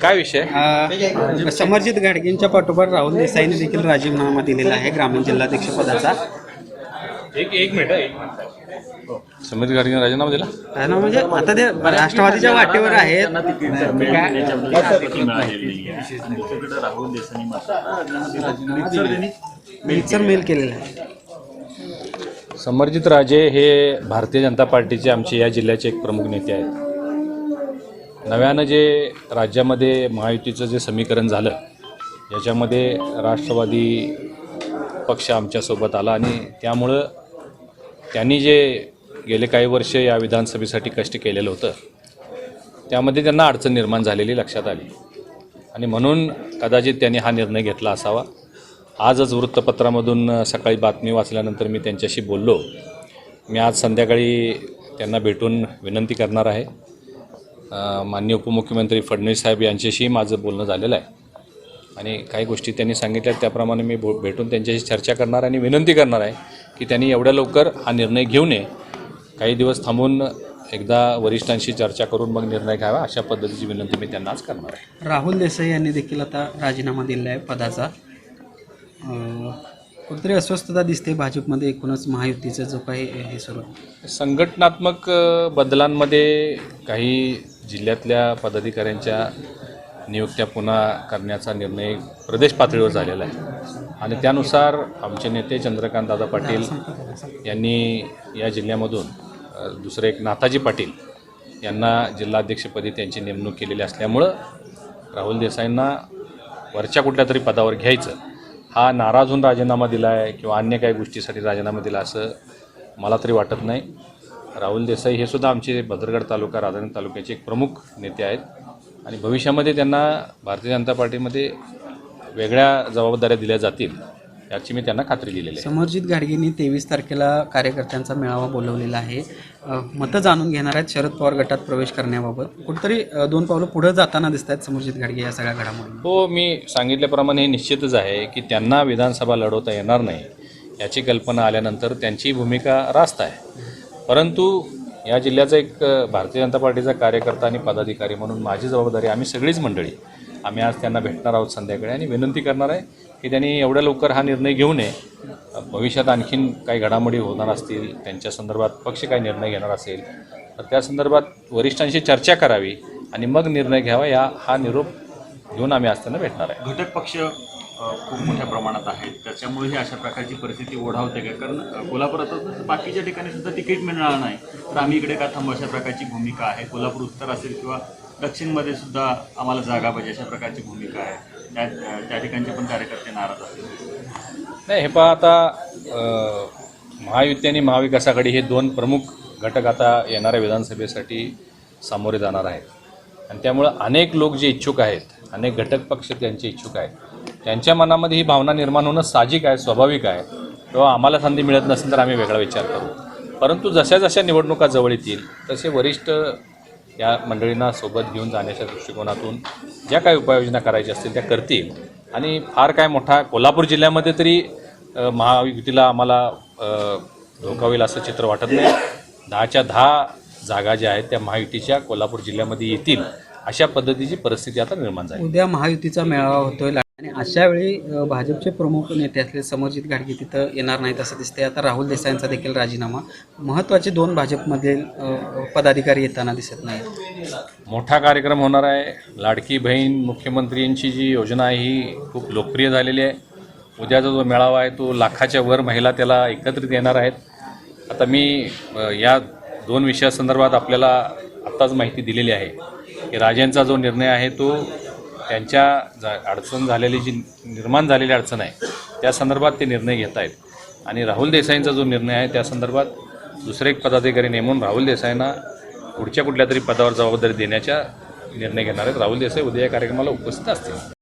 काय विषय? समर्जित गाडगेंच्या पाठोपाठ राहुल देसाईने देखील राजीनामा दिलेला आहे ग्रामीण जिल्हाध्यक्ष पदाचा. एक एक मिनिट एक समिती गाडगेने राजीनामा दिला? राजीनामा म्हणजे आता ते राष्ट्रवादीच्या वाटेवर आहेत. सर मेल केलेला आहे. समर्जित राजे हे भारतीय जनता पार्टीचे आमचे या जिल्ह्याचे एक प्रमुख नेते आहेत. नव्यानं जे राज्यामध्ये महायुतीचं जे समीकरण झालं याच्यामध्ये राष्ट्रवादी पक्ष आमच्यासोबत आला आणि त्यामुळं त्यांनी जे गेले काही वर्ष या विधानसभेसाठी कष्ट केलेलं होतं त्यामध्ये त्यांना अडचण निर्माण झालेली लक्षात आली. आणि म्हणून कदाचित त्यांनी हा निर्णय घेतला असावा. आजच वृत्तपत्रामधून सकाळी बातमी वाचल्यानंतर मी त्यांच्याशी बोललो. मी आज संध्याकाळी त्यांना भेटून विनंती करणार आहे. माननीय उपमुख्यमंत्री फडणवीस साहेब यांच्याशी माझं बोलणं झालेलं आहे. आणि काही गोष्टी त्यांनी सांगितल्या त्याप्रमाणे मी भो भेटून त्यांच्याशी चर्चा करणार आणि विनंती करणार आहे की त्यांनी एवढ्या लवकर हा निर्णय घेऊ नये. काही दिवस थांबून एकदा वरिष्ठांशी चर्चा करून मग निर्णय घ्यावा अशा पद्धतीची विनंती मी त्यांना आज करणार आहे. राहुल देसाई यांनी देखील आता राजीनामा दिलेला आहे पदाचा. कुठेतरी अस्वस्थता दिसते भाजपमध्ये एकूणच महायुतीचं जो काही हे सुरू संघटनात्मक बदलांमध्ये काही जिल्ह्यातल्या पदाधिकाऱ्यांच्या नियुक्त्या पुन्हा करण्याचा निर्णय प्रदेश पातळीवर झालेला आहे. आणि त्यानुसार आमचे नेते चंद्रकांत दादा पाटील यांनी या जिल्ह्यामधून दुसरे एक नाथाजी पाटील यांना जिल्हाध्यक्षपदी त्यांची नेमणूक केलेली असल्यामुळं राहुल देसाईंना वरच्या कुठल्या तरी पदावर घ्यायचं हा नाराज होऊन राजीनामा दिला आहे किंवा अन्य काही गोष्टीसाठी राजीनामा दिला असं मला तरी वाटत नाही. राहुल देसाई हे सुद्धा आमचे भद्रगड तालुका राधानगरी तालुक्याचे एक प्रमुख नेते आहेत. आणि भविष्यामध्ये त्यांना भारतीय जनता पार्टीमध्ये वेगळ्या जबाबदाऱ्या दिल्या जातील. याची मी त्यांना खात्री दिलेली आहे. समर्जित गाडगेंनी तेवीस तारखेला कार्यकर्त्यांचा मेळावा बोलवलेला आहे. मतं जाणून घेणार आहेत शरद पवार गटात प्रवेश करण्याबाबत. कुठेतरी दोन पावलं पुढे जाताना दिसत आहेत समर्जित गाडगे या सगळ्या घडामोडी. हो मी सांगितल्याप्रमाणे हे निश्चितच आहे की त्यांना विधानसभा लढवता येणार नाही याची कल्पना आल्यानंतर त्यांची भूमिका रास्त आहे. परंतु या जिल्ह्याचा एक भारतीय जनता पार्टीचा कार्यकर्ता आणि पदाधिकारी म्हणून माझी जबाबदारी आम्ही सगळीच मंडळी. आम्ही आज त्यांना भेटणार आहोत संध्याकाळी आणि विनंती करणार आहे की त्यांनी एवढ्या लवकर हा निर्णय घेऊ नये. भविष्यात आणखीन काही घडामोडी होणार असतील त्यांच्या संदर्भात पक्ष काही निर्णय घेणार असेल तर त्या संदर्भात वरिष्ठांशी चर्चा करावी आणि मग निर्णय घ्यावा या हा निरोप घेऊन आम्ही आज त्यांना भेटणार आहे. घटक पक्ष खूप मोठ्या प्रमाणात आहेत. त्याच्यामुळे ही अशा प्रकारची परिस्थिती ओढावते का? कारण कोल्हापुरात बाकीच्या ठिकाणी सुद्धा तिकीट मिळणार नाही. तर आम्ही इकडे का थांबू अशा प्रकारची भूमिका आहे? कोल्हापूर उत्तर असेल किंवा दक्षिणमध्ये सुद्धा आम्हाला जागा पाहिजे अशा प्रकारची भूमिका आहे. त्या त्या ठिकाणचे पण कार्यकर्ते नाराज असतील नाही हे पहा आता महायुती आणि महाविकास आघाडी हे दोन प्रमुख घटक आता येणाऱ्या विधानसभेसाठी सामोरे जाणार आहेत. आणि त्यामुळं अनेक लोक जे इच्छुक आहेत अनेक घटक पक्ष त्यांचे इच्छुक आहेत त्यांच्या मनामध्ये ही भावना निर्माण होणं साहजिक आहे स्वाभाविक आहे. किंवा आम्हाला संधी मिळत नसेल तर आम्ही वेगळा विचार करू. परंतु जशा जशा निवडणुका जवळ येतील तसे वरिष्ठ या मंडळींना सोबत घेऊन जाण्याच्या दृष्टिकोनातून ज्या काही उपाययोजना करायच्या असतील त्या करतील. आणि फार काय मोठा कोल्हापूर जिल्ह्यामध्ये तरी महायुतीला आम्हाला धोका होईल असं चित्र वाटत नाही. दहाच्या दहा जागा ज्या आहेत त्या महायुतीच्या कोल्हापूर जिल्ह्यामध्ये येतील अशा पद्धतीची परिस्थिती आता निर्माण झाली. उद्या महायुतीचा मेळावा होतोय. आणि अशा वेळी भाजपचे प्रमुख नेते असले समरजित गाडगे तिथं येणार नाहीत असं दिसते आता राहुल देसाईंचा देखील राजीनामा. महत्त्वाचे दोन भाजपमधील पदाधिकारी येताना दिसत नाहीत. मोठा कार्यक्रम होणार आहे. लाडकी बहीण मुख्यमंत्र्यांची जी योजना आहे ही खूप लोकप्रिय झालेली आहे. उद्याचा जो मेळावा आहे तो लाखाच्या वर महिला त्याला एकत्रित येणार आहेत. आता मी या दोन विषयासंदर्भात आपल्याला आत्ताच माहिती दिलेली आहे. की राजांचा जो निर्णय आहे तो त्यांच्या जा अडचण झालेली जी निर्माण झालेली अडचण आहे त्या संदर्भात ते निर्णय घेत आहेत आणि राहुल देसाईंचा जो निर्णय आहे त्या संदर्भात दुसरे एक पदाधिकारी नेमून राहुल देसाईंना पुढच्या कुठल्या तरी पदावर जबाबदारी देण्याच्या निर्णय घेणार आहेत. राहुल देसाई उद्या या कार्यक्रमाला उपस्थित असतील.